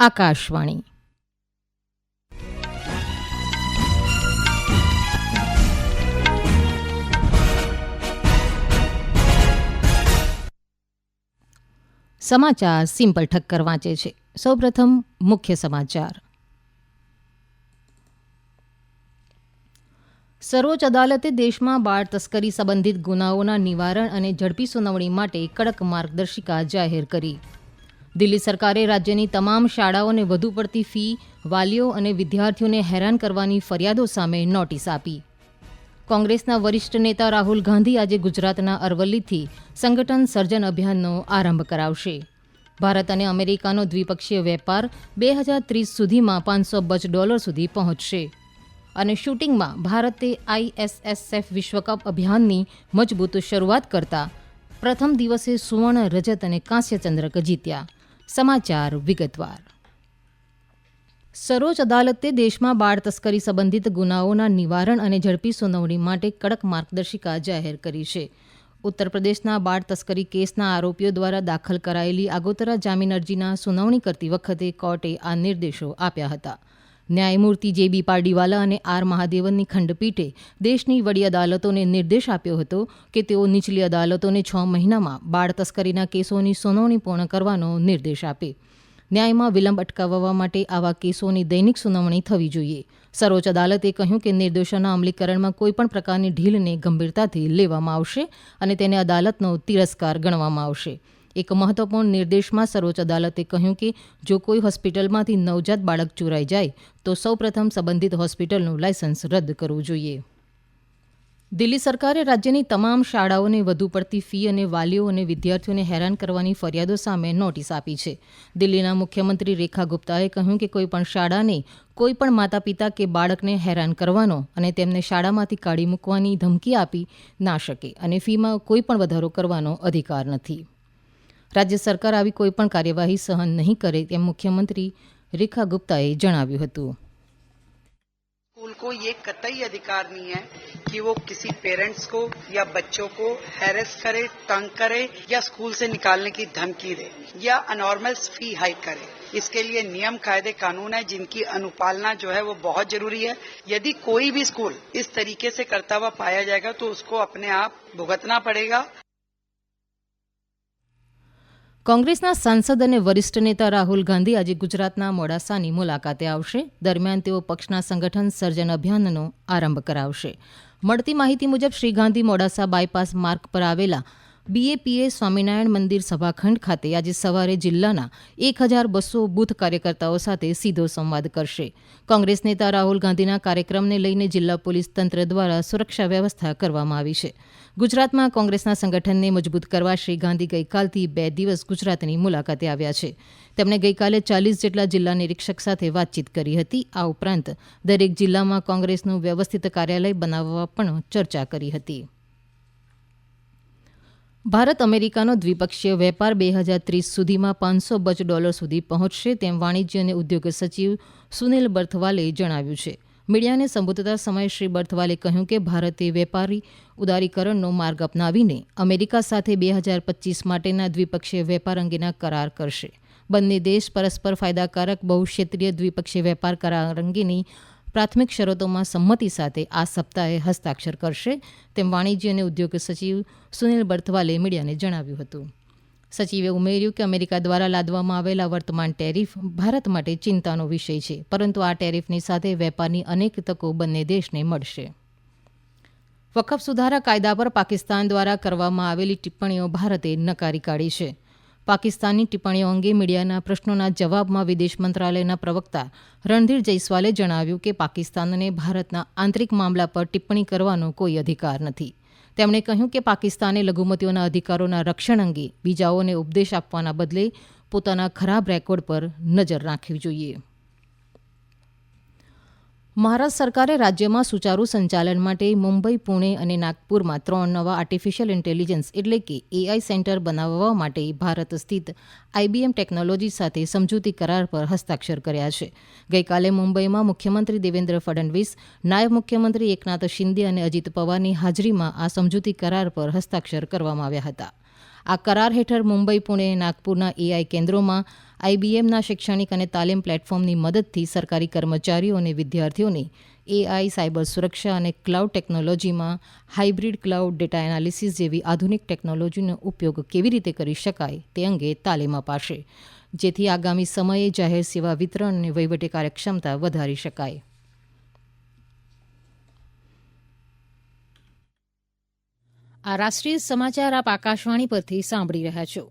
આકાશવાણી. સમાચાર સિમ્પલ ઠક્કર વાંચે છે. સૌપ્રથમ મુખ્ય સમાચાર. સર્વોચ્ચ અદાલતે દેશમાં બાળ તસ્કરી સંબંધિત ગુનાઓના નિવારણ અને ઝડપી સુનાવણી માટે કડક માર્ગદર્શિકા જાહેર કરી. દિલ્હી સરકારે રાજ્યની તમામ શાળાઓને વધુ પડતી ફી, વાલીઓ અને વિદ્યાર્થીઓને હેરાન કરવાની ફરિયાદો સામે નોટિસ આપી. કોંગ્રેસના વરિષ્ઠ નેતા રાહુલ ગાંધી આજે ગુજરાતના અરવલ્લીથી સંગઠન સર્જન અભિયાનનો આરંભ કરાવશે. ભારત અને અમેરિકાનો દ્વિપક્ષીય વેપાર બે હજાર ત્રીસ સુધીમાં પાંચસો બજ ડોલર સુધી પહોંચશે. અને શૂટિંગમાં ભારતે આઈએસએસએફ વિશ્વકપ અભિયાનની મજબૂત શરૂઆત કરતા પ્રથમ દિવસે સુવર્ણ રજત અને કાંસ્ય ચંદ્રક જીત્યા. સમાચાર વિગતવાર. સર્વોચ્ચ અદાલતે દેશમાં બાળ તસ્કરી સંબંધિત ગુનાઓના નિવારણ અને ઝડપી સુનાવણી માટે કડક માર્ગદર્શિકા જાહેર કરી છે. ઉત્તર પ્રદેશના બાળ તસ્કરી કેસના આરોપીઓ દ્વારા દાખલ કરાયેલી આગોતરા જામીન અરજીના સુનાવણી કરતી વખતે કોર્ટે આ નિર્દેશો આપ્યા હતા. ન્યાયમૂર્તિ જે બી પારડીવાલા અને આર મહાદેવનની ખંડપીઠે દેશની વડી અદાલતોને નિર્દેશ આપ્યો હતો કે તેઓ નીચલી અદાલતોને છ મહિનામાં બાળ તસ્કરીના કેસોની સુનાવણી પૂર્ણ કરવાનો નિર્દેશ આપે. ન્યાયમાં વિલંબ અટકાવવા માટે આવા કેસોની દૈનિક સુનાવણી થવી જોઈએ. સર્વોચ્ચ અદાલતે કહ્યું કે નિર્દેશોના અમલીકરણમાં કોઈપણ પ્રકારની ઢીલને ગંભીરતાથી લેવામાં આવશે અને તેને અદાલતનો તિરસ્કાર ગણવામાં આવશે. એક મહત્વપૂર્ણ નિર્દેશમાં સર્વોચ્ચ અદાલતે કહ્યું કે, જો કોઈ હોસ્પિટલમાંથી નવજાત બાળક ચોરાઈ જાય, તો સૌપ્રથમ સંબંધિત હોસ્પિટલનું લાયસન્સ રદ કરવું જોઈએ. દિલ્હી સરકારે રાજ્યની તમામ શાળાઓને વધુ પડતી ફી અને વાલીઓ અને વિદ્યાર્થીઓને હેરાન કરવાની ફરિયાદો સામે નોટિસ આપી છે. દિલ્હીના મુખ્યમંત્રી રેખા ગુપ્તાએ કહ્યું કે, કોઈપણ શાળાને કોઈપણ માતા પિતા કે બાળકને હેરાન કરવાનો અને તેમને શાળામાંથી કાઢી મૂકવાની ધમકી આપી ના શકે અને ફીમાં કોઈપણ વધારો કરવાનો અધિકાર નથી. રાજ્ય સરકાર આવી કોઈપણ કાર્યવાહી સહન નહીં કરે તેમ મુખ્યમંત્રી રેખા ગુપ્તાએ જણાવ્યું હતું स्कूल को ये कतई अधिकार नहीं है कि वो किसी पेरेंट्स को या बच्चों को हैरेस करे तंग करे या स्कूल से निकालने की धमकी दे या अनॉर्मल फी हाइक करे इसके लिए नियम कायदे कानून है जिनकी अनुपालना जो है वो बहुत जरूरी है यदि कोई भी स्कूल इस तरीके से करता हुआ पाया जाएगा तो उसको अपने आप भुगतना पड़ेगा કોંગ્રેસના સાંસદ અને વરિષ્ઠ નેતા રાહુલ ગાંધી આજે ગુજરાતના મોડાસાની મુલાકાતે આવશે. દરમિયાન તેઓ પક્ષના સંગઠન સર્જન અભિયાનનો આરંભ કરાવશે. મળતી માહિતી મુજબ શ્રી ગાંધી મોડાસા બાયપાસ માર્ગ પર આવેલા બીએપીએ સ્વામિનારાયણ મંદિર સભાખંડ ખાતે આજે સવારે જિલ્લાના એક હજાર બસો બૂથ કાર્યકર્તાઓ સાથે સીધો સંવાદ કરશે. કોંગ્રેસ નેતા રાહુલ ગાંધીના કાર્યક્રમને લઈને જિલ્લા પોલીસ તંત્ર દ્વારા સુરક્ષા વ્યવસ્થા કરવામાં આવી છે. ગુજરાતમાં કોંગ્રેસના સંગઠનને મજબૂત કરવા શ્રી ગાંધી ગઈકાલથી બે દિવસ ગુજરાતની મુલાકાતે આવ્યા છે. તેમણે ગઈકાલે ચાલીસ જેટલા જિલ્લા નિરીક્ષક સાથે વાતચીત કરી હતી. આ ઉપરાંત દરેક જિલ્લામાં કોંગ્રેસનું વ્યવસ્થિત કાર્યાલય બનાવવા પણ ચર્ચા કરી હતી. ભારત અમેરિકાનો દ્વિપક્ષીય વેપાર બે હજાર ત્રીસ સુધીમાં પાંચસો અબજ ડોલર સુધી પહોંચશે તેમ વાણિજ્ય અને ઉદ્યોગ સચિવ સુનિલ બર્થવાલે જણાવ્યું છે. મીડિયાને સંબોધતા સમયે શ્રી બર્થવાલે કહ્યું કે ભારતે વેપારી ઉદારીકરણનો માર્ગ અપનાવીને અમેરિકા સાથે બે હજાર પચીસ માટેના દ્વિપક્ષીય વેપાર અંગેના કરાર કરશે. બંને દેશ પરસ્પર ફાયદાકારક બહુક્ષેત્રીય દ્વિપક્ષીય વેપાર કરાર અંગેની પ્રાથમિક શરતોમાં સંમતિ સાથે આ સપ્તાહે હસ્તાક્ષર કરશે, તેમ વાણિજ્ય અને ઉદ્યોગ સચિવ સુનિલ બર્થવાલે મીડિયાને જણાવ્યું હતું. સચિવે ઉમેર્યું કે અમેરિકા દ્વારા લાદવામાં આવેલા વર્તમાન ટેરિફ ભારત માટે ચિંતાનો વિષય છે, પરંતુ આ ટેરિફની સાથે વેપારની અનેક તકો બંને દેશને મળશે. વકફ સુધારા કાયદા પર પાકિસ્તાન દ્વારા કરવામાં આવેલી ટિપ્પણીઓ ભારતે નકારી કાઢી છે. પાકિસ્તાનની ટિપ્પણીઓ અંગે મીડિયાના પ્રશ્નોના જવાબમાં વિદેશ મંત્રાલયના પ્રવક્તા રણધીર જયસ્વાલે જણાવ્યું કે પાકિસ્તાનને ભારતના આંતરિક મામલા પર ટિપ્પણી કરવાનો કોઈ અધિકાર નથી. તેમણે કહ્યું કે પાકિસ્તાને લઘુમતીઓના અધિકારોના રક્ષણ અંગે બીજાઓને ઉપદેશ આપવાના બદલે પોતાના ખરાબ રેકોર્ડ પર નજર રાખવી જોઈએ. મહારાષ્ટ્ર સરકારે રાજ્યમાં સુચારુ સંચાલન માટે મુંબઈ, પુણે અને નાગપુરમાં ત્રણ નવા આર્ટિફિશિયલ ઇન્ટેલિજન્સ એટલે કે એઆઈ સેન્ટર બનાવવા માટે ભારત સ્થિત આઈબીએમ ટેકનોલોજી સાથે સમજૂતી કરાર પર હસ્તાક્ષર કર્યા છે. ગઈકાલે મુંબઈમાં મુખ્યમંત્રી દેવેન્દ્ર ફડણવીસ, નાયબ મુખ્યમંત્રી એકનાથ શિંદે અને અજીત પવારની હાજરીમાં આ સમજૂતી કરાર પર હસ્તાક્ષર કરવામાં આવ્યા હતા. આ કરાર હેઠળ મુંબઈ, પુણે નાગપુરના એઆઈ કેન્દ્રોમાં આઈબીએમના શૈક્ષણિક અને તાલીમ પ્લેટફોર્મની મદદથી સરકારી કર્મચારીઓ અને વિદ્યાર્થીઓને એઆઈ, સાયબર સુરક્ષા અને ક્લાઉડ ટેકનોલોજીમાં હાઇબ્રિડ ક્લાઉડ ડેટા એનાલિસિસ જેવી આધુનિક ટેકનોલોજીનો ઉપયોગ કેવી રીતે કરી શકાય તે અંગે તાલીમ અપાશે, જેથી આગામી સમયે જાહેર સેવા વિતરણ અને વહીવટી કાર્યક્ષમતા વધારી શકાય. આ રાષ્ટ્રીય સમાચાર આપ આકાશવાણી પરથી સાંભળી રહ્યા છો.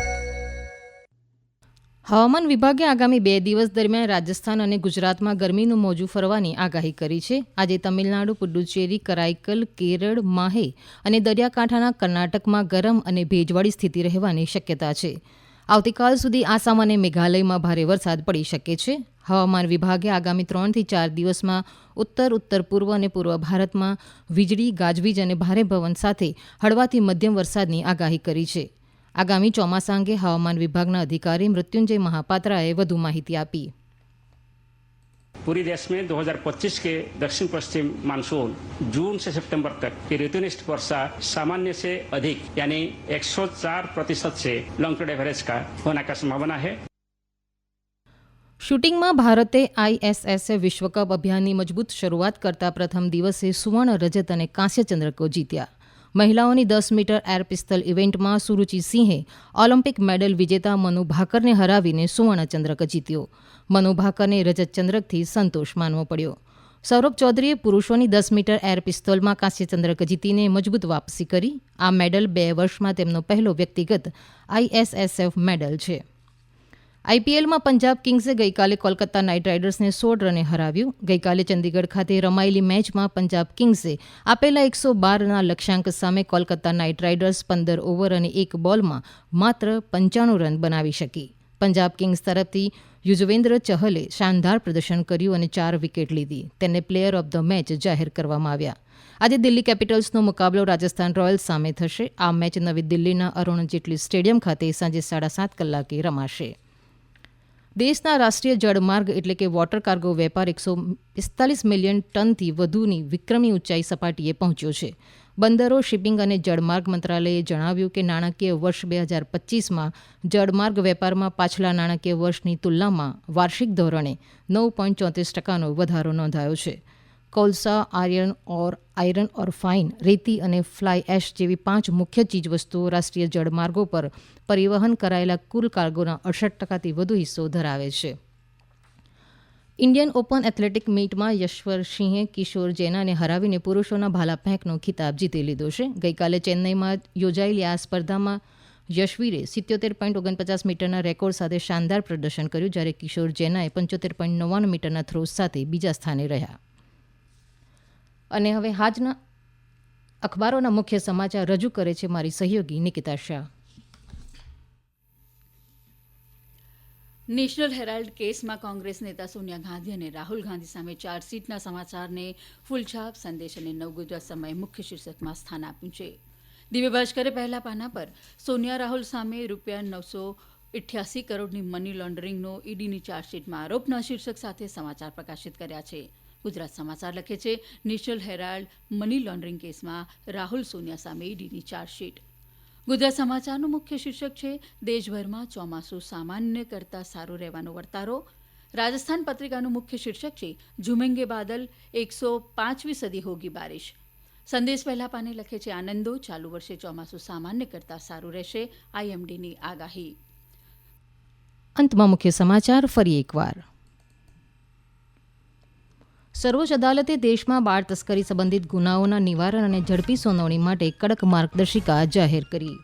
હવામાન વિભાગે આગામી બે દિવસ દરમિયાન રાજસ્થાન અને ગુજરાતમાં ગરમીનું મોજું ફરવાની આગાહી કરી છે. આજે તમિલનાડુ, પુડુચેરી, કરાઈકલ, કેરળ, માહે અને દરિયાકાંઠાના કર્ણાટકમાં ગરમ અને ભેજવાળી સ્થિતિ રહેવાની શક્યતા છે. આવતીકાલ સુધી આસામ અને મેઘાલયમાં ભારે વરસાદ પડી શકે છે. હવામાન વિભાગે આગામી ત્રણથી ચાર દિવસમાં ઉત્તર ઉત્તર પૂર્વ અને પૂર્વ ભારતમાં વીજળી, ગાજવીજ અને ભારે પવન સાથે હળવાથી મધ્યમ વરસાદની આગાહી કરી છે. આગામી ચોમાસા અંગે હવામાન વિભાગના અધિકારી મૃત્યુંજય મહાપાત્રાએ વધુ માહિતી આપી पूरी देश में 2025 के दक्षिण पश्चिम मानसून जून से सितंबर तक की ऋतुनिष्ठ वर्षा सामान्य से अधिक यानी 104 प्रतिशत से लॉन्ग टर्म एवरेज का होने का संभावना है શૂટિંગમાં ભારતે આઈએસએસએ વિશ્વકપ અભિયાનની મજબૂત શરૂઆત કરતા પ્રથમ દિવસે સુવર્ણ રજત અને કાંસ્ય ચંદ્રકો જીત્યા મહિલાઓની દસ મીટર એર પિસ્તલ ઇવેન્ટમાં સુરુચિ સિંહે ઓલિમ્પિક મેડલ વિજેતા મનુ ભાકરને હરાવીને સુવર્ણચંદ્રક જીત્યો. મનુ ભાકરને રજતચંદ્રકથી સંતોષ માનવો પડ્યો. સૌરભ ચૌધરીએ પુરુષોની દસ મીટર એર પિસ્તોલમાં કાંસ્યચંદ્રક જીતીને મજબૂત વાપસી કરી. આ મેડલ બે વર્ષમાં તેમનો પહેલો વ્યક્તિગત આઈએસએસએફ મેડલ છે. આઈપીએલમાં પંજાબ કિંગ્સે ગઈકાલે કોલકાતા નાઇટ રાઇડર્સને સોળ રને હરાવ્યું. ગઈકાલે ચંદીગઢ ખાતે રમાયેલી મેચમાં પંજાબ કિંગ્સે આપેલા એકસો બારના લક્ષ્યાંક સામે કોલકાતા નાઇટ રાઇડર્સ પંદર ઓવર અને એક બોલમાં માત્ર પંચાણું રન બનાવી શકી. પંજાબ કિંગ્સ તરફથી યુજવેન્દ્ર ચહલે શાનદાર પ્રદર્શન કર્યું અને ચાર વિકેટ લીધી. તેને પ્લેયર ઓફ ધ મેચ જાહેર કરવામાં આવ્યા. આજે દિલ્હી કેપિટલ્સનો મુકાબલો રાજસ્થાન રોયલ્સ સામે થશે. આ મેચ નવી દિલ્હીના અરુણ જેટલી સ્ટેડિયમ ખાતે સાંજે સાડા સાત કલાકે રમાશે. દેશના રાષ્ટ્રીય જળમાર્ગ એટલે કે વોટર કાર્ગો વેપાર એકસો પિસ્તાલીસ મિલિયન ટનથી વધુની વિક્રમી ઊંચાઈ સપાટીએ પહોંચ્યો છે. બંદરો શિપિંગ અને જળમાર્ગ મંત્રાલયે જણાવ્યું કે નાણાકીય વર્ષ બે હજાર પચીસમાં જળમાર્ગ વેપારમાં પાછલા નાણાકીય વર્ષની તુલનામાં વાર્ષિક ધોરણે નવ પોઈન્ટ ચોત્રીસ ટકાનો વધારો નોંધાયો છે. કોલસા, iron ore iron ore fine, રેતી અને ફ્લાય એશ જેવી પાંચ મુખ્ય ચીજવસ્તુઓ રાષ્ટ્રીય જળમાર્ગો પર પરિવહન કરાયેલા કુલ કાર્ગોના અડસઠ ટકાથી વધુ હિસ્સો ધરાવે છે. ઇન્ડિયન ઓપન એથ્લેટિક મીટમાં યશ્વર સિંહે કિશોર જૈનાને હરાવીને પુરુષોના ભાલા ફેંકનો ખિતાબ જીતી લીધો છે. ગઈકાલે ચેન્નઈમાં યોજાયેલી આ સ્પર્ધામાં યશવીરે સિત્યોતેર પોઈન્ટ ઓગણપચાસ મીટરના રેકોર્ડ સાથે શાનદાર પ્રદર્શન કર્યું, જ્યારે કિશોર જૈનાએ પંચોતેર પોઈન્ટ નવ્વાણું મીટરના થ્રો સાથે બીજા સ્થાને રહ્યા. અને હવે આજના અખબારોના મુખ્ય સમાચાર રજૂ કરે છે મારી સહયોગી નિકિતા શાહ. નેશનલ હેરાલ્ડ કેસમાં કોંગ્રેસ નેતા સોનિયા ગાંધી અને રાહુલ ગાંધી સામે ચાર્જશીટના સમાચારને ફૂલછાપ સંદેશ અને નવગુજરાત સમયે મુખ્ય શીર્ષકમાં સ્થાન આપ્યું છે. દિવ્ય ભાસ્કરે પહેલા પાના પર સોનિયા રાહુલ સામે રૂપિયા નવસો ઇઠ્યાસી કરોડની મની લોન્ડરિંગનો ઈડીની ચાર્જશીટમાં આરોપના શીર્ષક સાથે સમાચાર પ્રકાશિત કર્યા છે. ગુજરાત સમાચાર લખે છે, નેશનલ હેરાલ્ડ મની લોન્ડરિંગ કેસમાં રાહુલ સોનિયા સામે ઈડીની ચાર્જશીટ. ગુજરાત સમાચારનું મુખ્ય શીર્ષક છે, દેશભરમાં ચોમાસું સામાન્ય કરતાં સારું રહેવાનો વર્તારો. રાજસ્થાન પત્રિકાનું મુખ્ય શીર્ષક છે ઝુમેંગે બાદલ એકસો પાંચમી સદી હોગી બારિશ. સંદેશ પહેલા પાને લખે છે, આનંદો ચાલુ વર્ષે ચોમાસું સામાન્ય કરતાં સારું રહેશે, આઈએમડીની આગાહી. અંતમાં મુખ્ય સમાચાર, ફરી એકવાર. સર્વોચ્ચ અદાલતે દેશમાં બાળ તસ્કરી સંબંધિત ગુનાઓના નિવારણ અને ઝડપી સુનાવણી માટે કડક માર્ગદર્શિકા જાહેર કરી.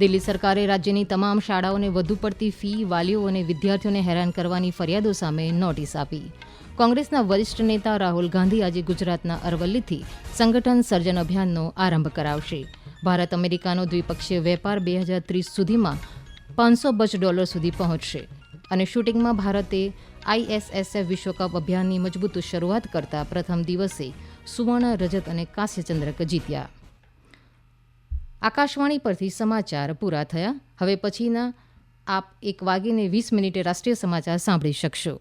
દિલ્હી સરકારે રાજ્યની તમામ શાળાઓને વધુ પડતી ફી, વાલીઓ અને વિદ્યાર્થીઓને હેરાન કરવાની ફરિયાદો સામે નોટિસ આપી. કોંગ્રેસના વરિષ્ઠ નેતા રાહુલ ગાંધી આજે ગુજરાતના અરવલ્લીથી સંગઠન સર્જન અભિયાનનો આરંભ કરાવશે. ભારત અમેરિકાનો દ્વિપક્ષીય વેપાર બે હજાર ત્રીસ સુધીમાં પાંચસો બજ ડોલર સુધી પહોંચશે. અને શૂટિંગમાં ભારતે આઈએસએસએફ વિશ્વકપ અભિયાનની મજબૂત શરૂઆત કરતા પ્રથમ દિવસે સુવર્ણ રજત અને કાંસ્ય ચંદ્રક જીત્યા. આકાશવાણી પરથી સમાચાર પૂરા થયા. હવે પછીના આપ એક વાગીને વીસ મિનિટે રાષ્ટ્રીય સમાચાર સાંભળી શકશો.